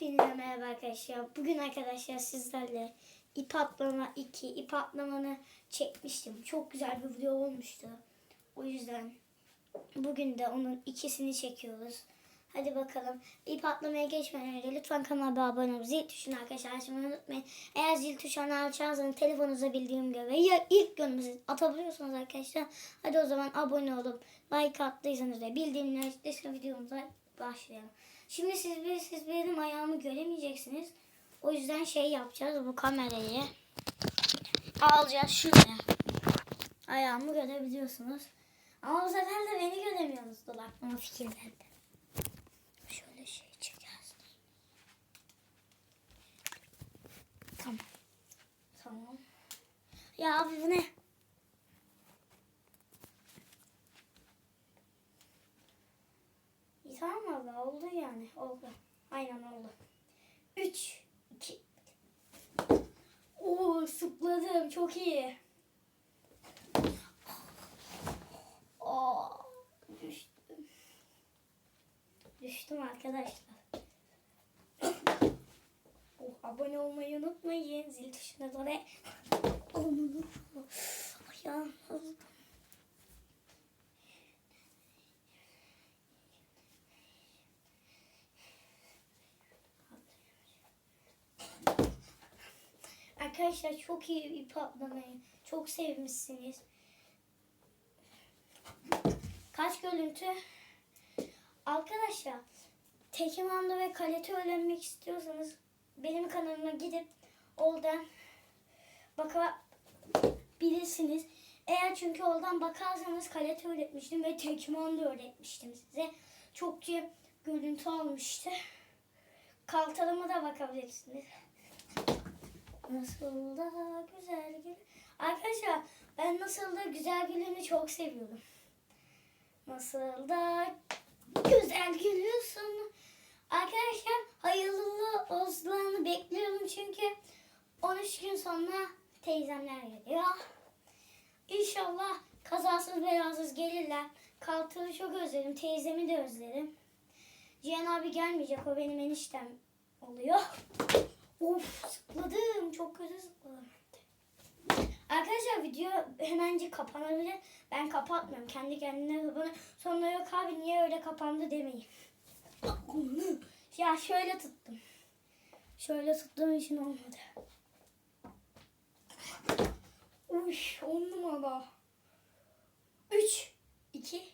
Hepinize merhaba arkadaşlar. Bugün arkadaşlar sizlerle ip atlama 2, ip atlamanı çekmiştim. Çok güzel bir video olmuştu. O yüzden bugün de onun ikisini çekiyoruz. Hadi bakalım. İp atlamaya geçmeden önce lütfen kanalıma abone olup zil tuşunu arkadaşlar açmayı unutmayın. Eğer zil tuşunu açarsanız telefonunuza bildiğim gibi ya ilk günümüzü atabiliyorsunuz arkadaşlar. Hadi o zaman abone olup like attıysanız da bildirimleri açtıysa videomuza başlayalım. Şimdi siz, bir, siz benim ayağımı göremeyeceksiniz. O yüzden şey yapacağız bu kamerayı. Alacağız şuraya. Ayağımı görebiliyorsunuz. Ama bu sefer de beni göremiyorsunuz dolaklama fikirlerde. Şöyle şey çekeriz. Tamam. Tamam. Ya abi ne? Tamam abi oldu yani oldu. Aynen oldu. 3 2 Oo sıpladım çok iyi. Aa, düştüm. Düştüm arkadaşlar. Oh, abone olmayı unutmayın. Zil tuşuna da Arkadaşlar çok iyi ip atlamayı çok sevmişsiniz. Kaç görüntü? Arkadaşlar tekimanda ve kalite öğrenmek istiyorsanız benim kanalıma gidip oradan bakabilirsiniz. Eğer çünkü oradan bakarsanız kalite öğretmiştim ve tekimanda öğretmiştim size. Çokça görüntü almıştı. Kaltalıma da bakabilirsiniz. Nasıl da güzel gül. Arkadaşlar ben nasıl da güzel gülünü çok seviyorum. Nasıl da güzel gülüyorsun. Arkadaşlar hayırlı olsun bekliyorum çünkü 13 gün sonra teyzemler geliyor. İnşallah kazasız belasız gelirler. Kaltığı çok özledim. Teyzemi de özledim. Cihan abi gelmeyecek. O benim eniştem oluyor. Of zıpladım. Çok kötü zıpladım. Arkadaşlar video hemencik kapanabilir. Ben kapatmıyorum. Kendi kendine kapanır. Sonra yok abi niye öyle kapandı demeyin. Ya şöyle tuttum. Şöyle tuttuğum için olmadı.